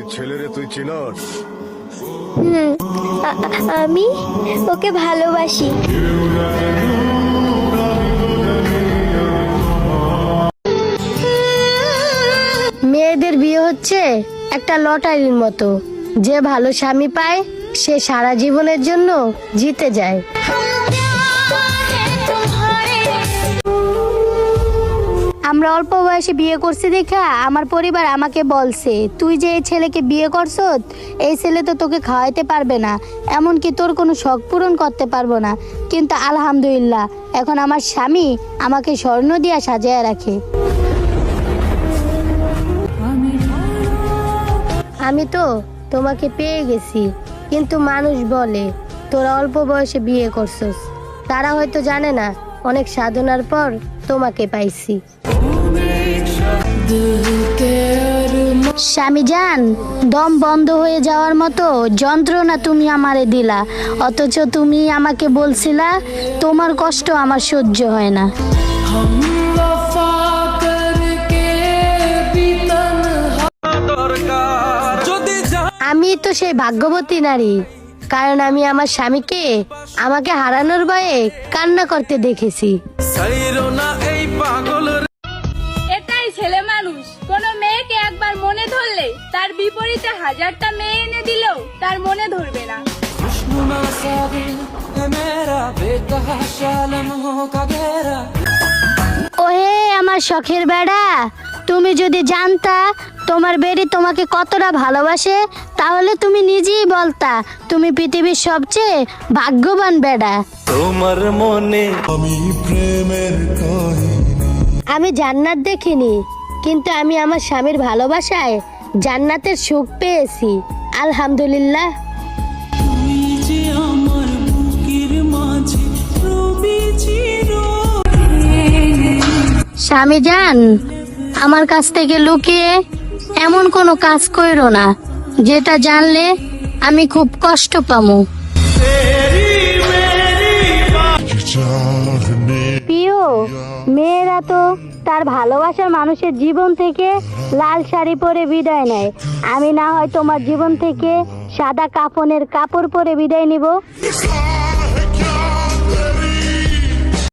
ওই ছেলেরে তুই চিনস? আমি ওকে ভালোবাসি। মেয়েদের বিয়ে হচ্ছে একটা লটারির মতো। যে ভালো স্বামী পায়, সে সারা জীবনের জন্য জিতে যায়। আমরা অল্প বয়সে বিয়ে করছি দেখা আমার পরিবার আমাকে বলছে, তুই যে এই ছেলেকে বিয়ে করছ, এই ছেলে তো তোকে খাওয়াইতে পারবে না। এমনকি তোর কোনো শখ পূরণ করতে পারব না। কিন্তু আলহামদুলিল্লাহ, এখন আমার স্বামী আমাকে স্বর্ণ দিয়া সাজায় রাখে। আমি তো তোমাকে পেয়ে গেছি, কিন্তু মানুষ বলে, তোরা অল্প বয়সে বিয়ে করছস। তারা হয়তো জানে না, অনেক সাধনার পর তোমাকে পাইছি। স্বামী যান দম বন্ধ হয়ে যাওয়ার মতো যন্ত্রণা তুমি আমারে দিলা। অথচ তুমি আমাকে বলছিলা, তোমার কষ্ট আমার সহ্য হয় না। আমি তো সেই ভাগ্যবতী নারী, কারণ আমি আমার স্বামীকে, আমাকে হারানোর ভয়ে কান্না করতে দেখেছি। বিপরীতে হাজারটা মেয়ে এনে দিলেও তার মনে ধরবে না। ওহে আমার শখের বেড়া তুমি যদি জানতা তোমার বেড়ি তোমাকে কতটা ভালোবাসে তাহলে তুমি নিজেই বলতা তুমি পৃথিবীর সবচেয়ে ভাগ্যবান বেড়া। তোমার মনে আমি প্রেমের আমি জান্নাত দেখিনি কিন্তু আমি আমার স্বামীর ভালোবাসায় জান্নাতের সুখ পেয়েছি। আলহামদুলিল্লাহ। স্বামী যান আমার কাছ থেকে লুকিয়ে এমন কোনো কাজ কইরো না, যেটা জানলে আমি খুব কষ্ট পামু। প্রিয়, মেয়েরা তো তার ভালোবাসার মানুষের জীবন থেকে লাল শাড়ি পরে বিদায় নেয়। আমি না হয় তোমার জীবন থেকে সাদা কাফনের কাপড় পরে বিদায় নিব।